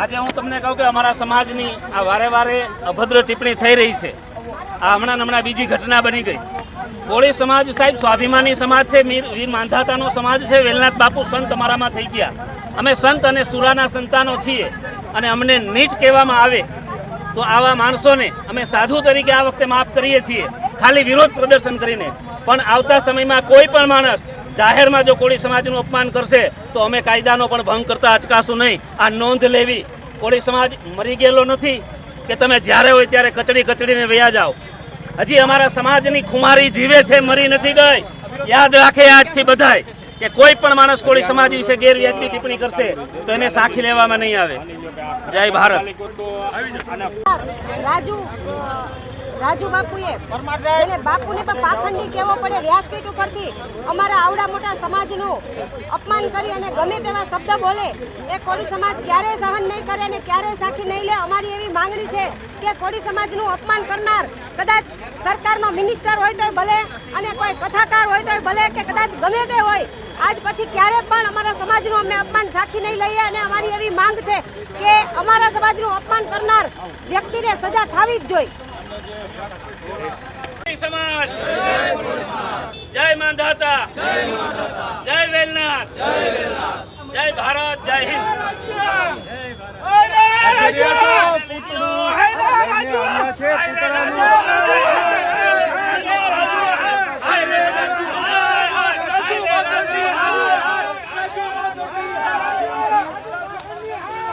આજે હું તમને કહું કે અમારા સમાજની આ વારે વારે અભદ્ર ટિપ્પણી થઈ રહી છે. આ હમણાં હમણાં બીજી ઘટના બની ગઈ. કોળી સમાજ સાહેબ, સ્વાભિમાની સમાજ છે, મીર, વીર માંધાતાનો સમાજ છે, વેલનાથ બાપુ સંત અમારામાં થઈ ગયા. અમે સંત અને સુરાના સંતાનો છીએ અને અમને નીચ કહેવામાં આવે તો આવા માણસોને અમે સાધુ તરીકે આ વખતે માફ કરીએ છીએ. ખાલી વિરોધ પ્રદર્શન કરીને. પણ આવતા સમયમાં કોઈ પણ માણસ જાહેરમાં જો કોળી સમાજનું અપમાન કરશે, તો અમે કાયદાનો પણ ભંગ કરતા અચકાશું નહીં. આ નોંધ લેવી. કોળી સમાજ મરી ગયેલો નથી કે તમે જ્યારે હોય ત્યારે કચડી કચડીને વયા જાઓ. હજી અમારા સમાજની ખુમારી જીવે છે, મરી નથી ગઈ. યાદ રાખે આજથી બધાય કે કોઈ પણ માણસ કોળી સમાજ વિશે ગેરવ્યાજબી ટિપ્પણી કરશે, તો એને સાખી લેવામાં નહીં આવે. જય ભારત. રાજુ રાજુ બાપુએ એને બાપુને પણ પાખંડી કહેવો પડે, વ્યાસપીઠ ઉપરથી અમારા આવડા મોટા સમાજનું અપમાન કરી અને ગમે તેવા શબ્દ બોલે, એ કોળી સમાજ ક્યારેય સહન નહીં કરે અને ક્યારેય સાખી નહીં લે. અમારી એવી માંગણી છે કે કોળી સમાજનું અપમાન કરનાર કદાચ સરકારનો મિનિસ્ટર હોય તોય ભલે અને કોઈ કથાકાર હોય તોય ભલે કે કદાચ ગમે તે હોય, આજ પછી ક્યારે પણ અમારા સમાજનું અમે અપમાન સાખી નહીં લઈએ અને અમારી એવી માંગ છે કે અમારા સમાજનું અપમાન કરનાર વ્યક્તિને સજા થવી જ જોઈએ. સમાજ. જય માંધાતા જય વેલનાથ. જય ભારત જય હિન્દ.